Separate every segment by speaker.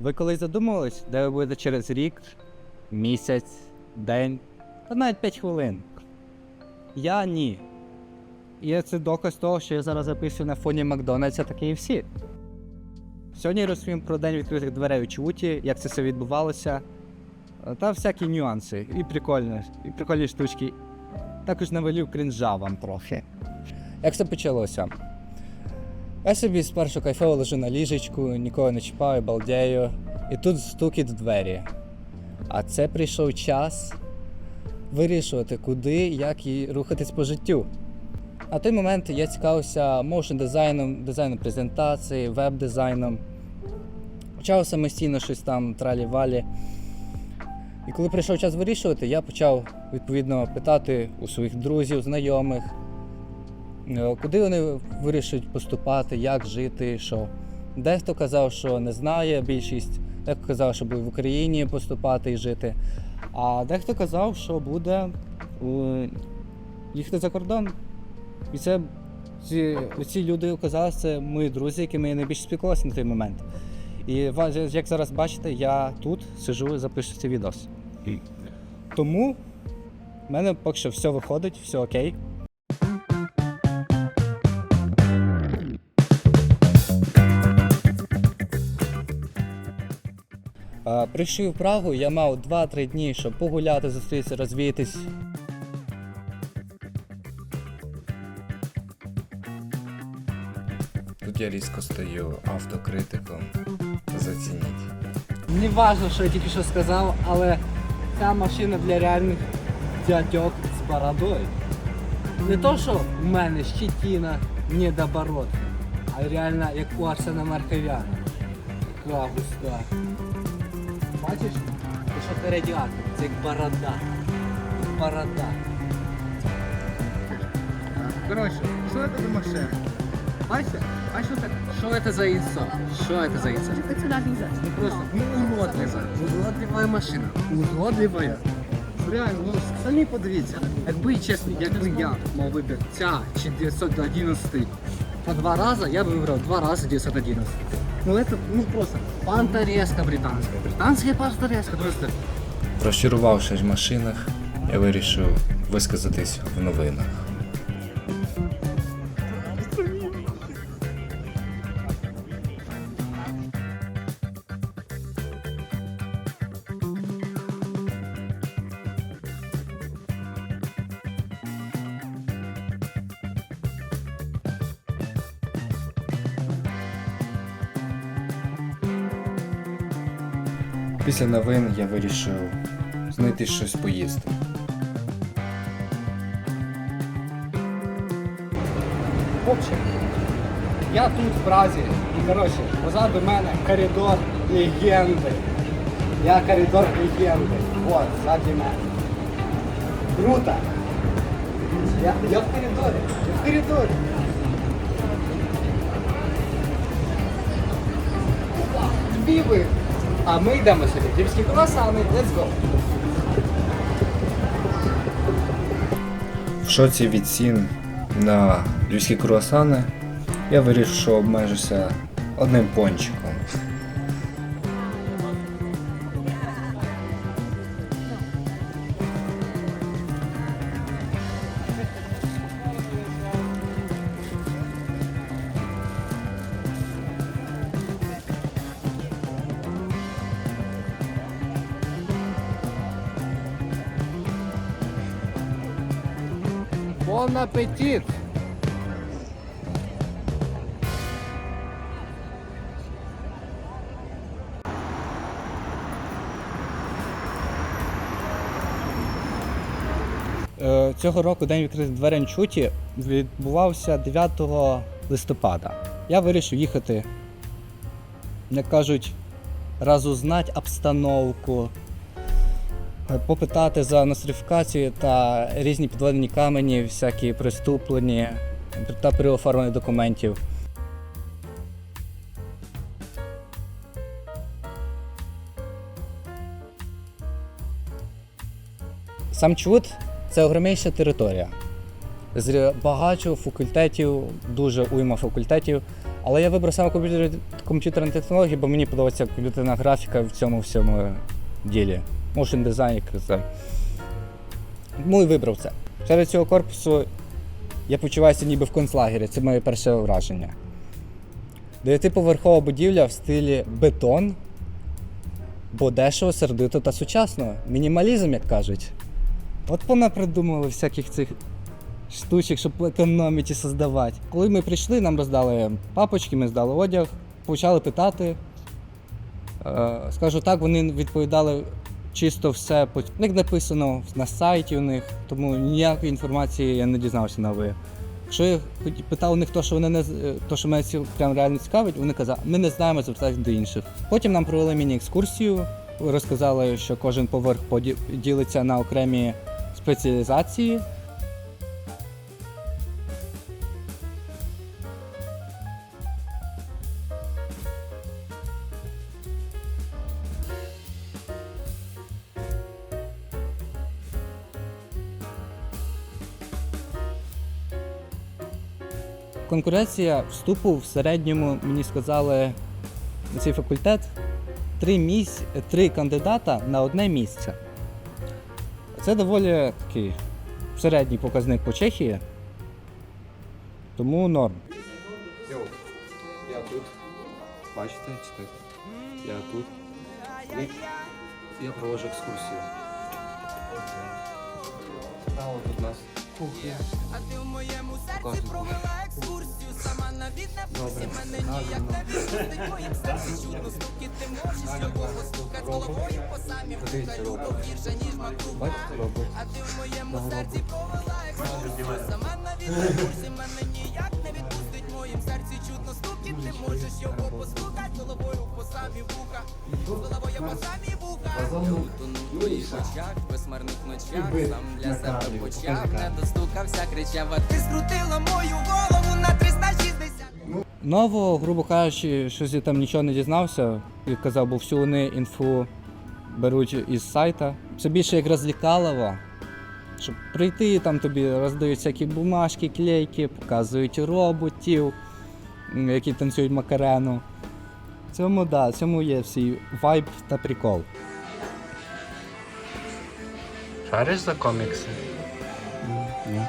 Speaker 1: Ви колись задумувались, де ви будете через рік, місяць, день, та навіть 5 хвилин? Я ні. І це доказ того, що я зараз записую на фоні Макдональдса, і всі. Сьогодні розповім про день відкритих дверей у Чуті, як це все відбувалося, та всякі нюанси, і прикольні, і прикольні штучки. Також навалів крінжа вам трохи. Як все почалося? Я собі спершу кайфово лежу на ліжечку, нікого не чіпаю, балдею. І тут стукіт в двері. А це прийшов час вирішувати, куди, як і рухатись по життю. На той момент я цікавився моушн дизайном, дизайном презентації, веб-дизайном. Почав самостійно щось там тралі-валі. І коли прийшов час вирішувати, я почав відповідно питати у своїх друзів, знайомих, куди вони вирішують поступати, як жити, що. Дехто казав, що не знає більшість, дехто казав, що буде в Україні поступати і жити. А дехто казав, що буде е, їхати за кордон. І це ці, ці люди оказалися це мої друзі, якими я найбільше спілкувався на той момент. І як зараз бачите, я тут сижу і запишу цей відос. Тому в мене поки що все виходить, все окей. А, Прийшов в Прагу, я мав 2-3 дні, щоб погуляти, зустрітися, розвіятись.
Speaker 2: Тут я різко стаю автокритиком. Зацініть.
Speaker 1: Не важно, що я тільки що сказав, але ця машина для реальних дядьок з бородою. Не то, що в мене щетина недоборот, а реально як у Арсена Маркевяна. Яка густа. Бачиш? Це що ти радіатор, це як борода. Борода. Коротше, що це за машина? Бачите? Бачите, що це за інсо? Що це за інсо?
Speaker 3: Как сюда влезать?
Speaker 1: Ну просто, ну уродливая. Уродливая машина. Уродливая. Реально, ну самі подивіться. Якби чесно, якби я мав вибір ця чи 911 по два рази, я би вибрав два рази 911. Ну это, ну просто панторезка британська. Британська панторезка просто.
Speaker 2: Розчарувавшись в машинах, я вирішив висказатись в новинах. Після новин я вирішив знайти щось поїсти.
Speaker 1: Общем, я тут в Празі і коротше, позаду мене коридор легенди. Я коридор легенди. Вот, ззаді мене. Круто. Я, я в коридорі. Я в коридорі. Біби. А ми йдемо собі. а круасани. Let's go.
Speaker 2: В шоці від цін на львівські круасани я вирішив, що обмежуся одним пончиком.
Speaker 1: Бон апетит! Е, Цього року День відкритих дверей Чуті відбувався 9 листопада. Я вирішив їхати, як кажуть, розузнати обстановку, попитати за нострифікацію та різні підведені камені, всякі приступлені та переоформлення документів. Сам Чуд це огромніша територія. З багато факультетів, дуже уйма факультетів. Але я вибрав саме комп'ютерні технології, бо мені подобається комп'ютерна графіка в цьому всьому ділі. Motion design, як казав. Тому і вибрав це. Серед цього корпусу я почуваюся ніби в концлагері. Це моє перше враження. Дев'ятиповерхова будівля в стилі бетон, бо дешево, сердито та сучасно. Мінімалізм, як кажуть. От вона придумали всяких цих штучок, щоб економити і создавати. Коли ми прийшли, нам роздали папочки, ми здали одяг, почали питати. Е, Скажу так, вони відповідали чисто все, по- них написано на сайті у них, тому ніякої інформації я не дізнався на ви. Якщо я питав у них то, що вони не е, то, що мене прям реально цікавить, вони казали, ми не знаємо запитати до інших. Потім нам провели міні-екскурсію, розказали, що кожен поверх ділиться на окремі спеціалізації. Конкуренція вступу в середньому, мені сказали, на цей факультет три, місць, три кандидата на одне місце. Це доволі такий середній показник по Чехії. Тому норм.
Speaker 2: Йоу, я тут. Бачите, читайте. Я тут. Я проводжу екскурсію. А от у нас кухня.
Speaker 3: А ти в моєму серці провела екскурсію, сама на від пусі мене ніяк не відпустить. Моїм серці чудно стуки, ти можеш любого стукать головою по самі вуха,
Speaker 2: любов
Speaker 3: гірше, ніж макруха. А ти в моєму серці провела екскурсію, сама на від не пусі мене ти можеш його постукать головою по самі вуха, головою по самі вуха. Утонув в очах, в безмарних ночах, сам для себе почав, не достукався, кричав, а ти скрутила мою голову на 360.
Speaker 1: Ново, грубо кажучи, щось я там нічого не дізнався. Як казав, бо всю вони інфу беруть із сайта. Це більше як розлікалово. Щоб прийти, там тобі роздають всякі бумажки, клейки, показують роботів, які танцюють макарену. В Цьому, да, в цьому є всій вайб та прикол.
Speaker 4: Шариш за комікси?
Speaker 1: Ні.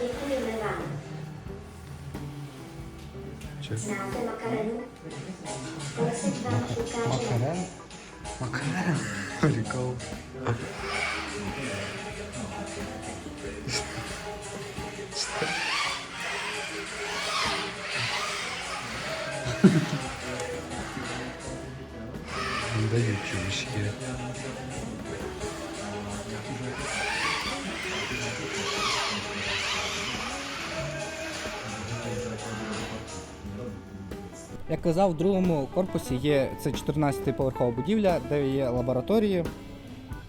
Speaker 5: Děkujeme vám.
Speaker 4: Чи?
Speaker 5: Znáte makarenu? Makara. Harika oldu.
Speaker 4: Bunda geçiyor iş gibi.
Speaker 1: Як казав, в другому корпусі є це 14-поверхова будівля, де є лабораторії.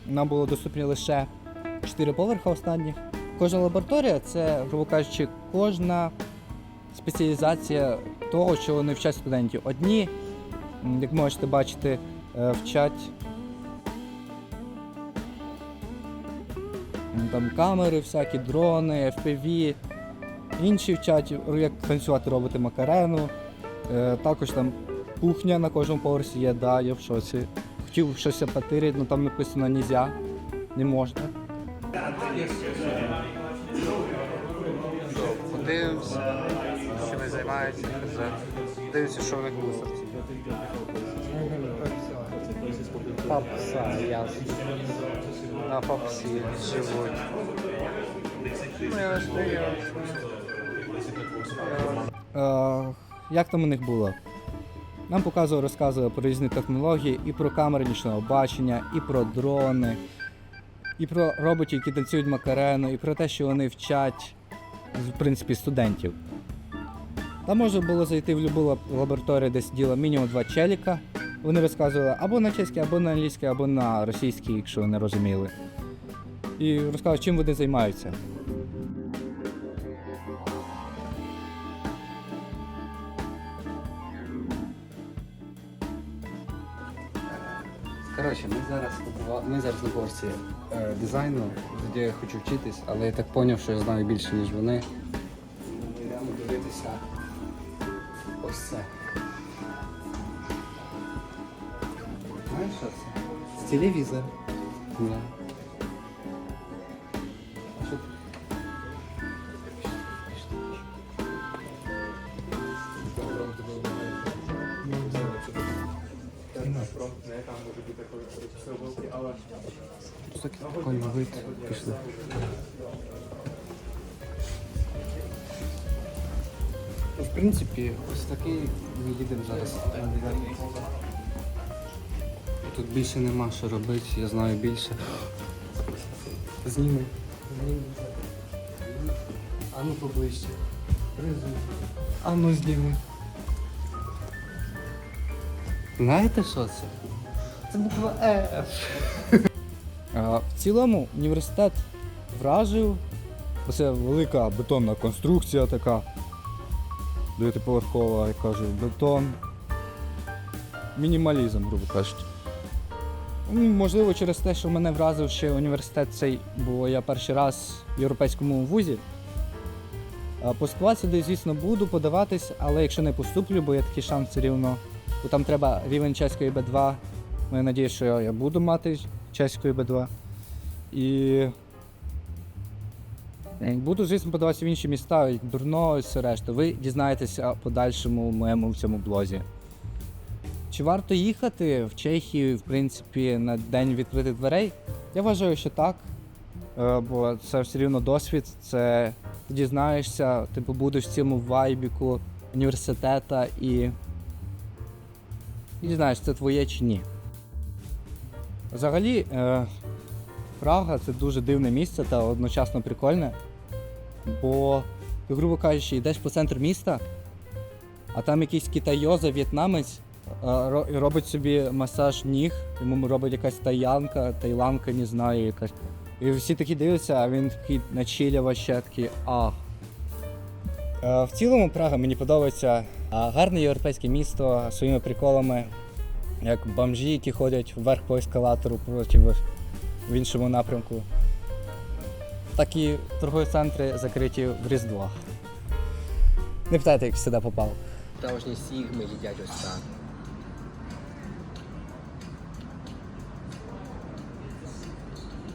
Speaker 1: Нам було доступні лише 4 поверха останніх. Кожна лабораторія це, грубо кажучи, кожна спеціалізація того, що вони вчать студентів. Одні, як можете бачити, е, вчать там камери, всякі дрони, FPV. Інші вчать, як танцювати робити макарену. Е, також там кухня на кожному поверсі є, да, я в шоці. Хотів щось патирити, але там написано нельзя, не можна.
Speaker 4: Подивимося, що ви займаєтеся. Подивимося, що в них мусорці. Папса, ясно. На папсі живуть. Ну, я ж
Speaker 1: як там у них було? Нам показували, розказували про різні технології, і про камери нічного бачення, і про дрони, і про роботів, які танцюють макарену, і про те, що вони вчать, в принципі, студентів. Там можна було зайти в будь-яку лабораторію, де сиділо мінімум два челіка. Вони розказували або на чеській, або на англійській, або на російській, якщо вони розуміли. І розказували, чим вони займаються. Коротше, ми зараз ми зараз на курсі е, дизайну, де я хочу вчитись, але я так зрозумів, що я знаю більше, ніж вони. Ми йдемо дивитися ось це. Знаєш, що це?
Speaker 6: З телевізор.
Speaker 1: Да. Ось такий вид. Пішли. Ну, В принципі, ось такий ми їдемо зараз. Тут більше нема що робити, я знаю більше. Зніми. Зніми. А ну поближче. Призуй. А ну зніми. Знаєте що це? Це буква F. В цілому університет вражив. Оце велика бетонна конструкція така. Дев'ятиповерхова, як кажуть, бетон. Мінімалізм, грубо кажучи. Ну, Можливо, через те, що мене вразив ще університет цей, бо я перший раз в європейському вузі. Поступати сюди, звісно, буду подаватись, але якщо не поступлю, бо є такий шанс все рівно, то там треба рівень чеської Б2. Ну, Я надію, що я буду мати чеської Б2. І е, буду, звісно, подаватися в інші міста, дурно все решта. Ви дізнаєтеся подальшому моєму в цьому блозі. Чи варто їхати в Чехію, в принципі, на день відкритих дверей? Я вважаю, що так. Е, Бо це все рівно досвід, це ти дізнаєшся, ти побудеш в цьому вайбіку університета і, і дізнаєшся, це твоє чи ні. Взагалі, е, Прага це дуже дивне місце та одночасно прикольне. Бо, грубо кажучи, йдеш по центру міста, а там якийсь китайоза, в'єтнамець е, робить собі масаж ніг, йому робить якась таянка, тайланка, не знаю, якась. І всі такі дивляться, а він такий на чилі вообще такий а. Е, В цілому Прага мені подобається гарне європейське місто своїми приколами, як бомжі, які ходять вверх по ескалатору, проти в- іншому напрямку. Так і торгові центри закриті в Різдво. Не питайте, як сюди попав.
Speaker 6: Справжні сігми їдять ось так.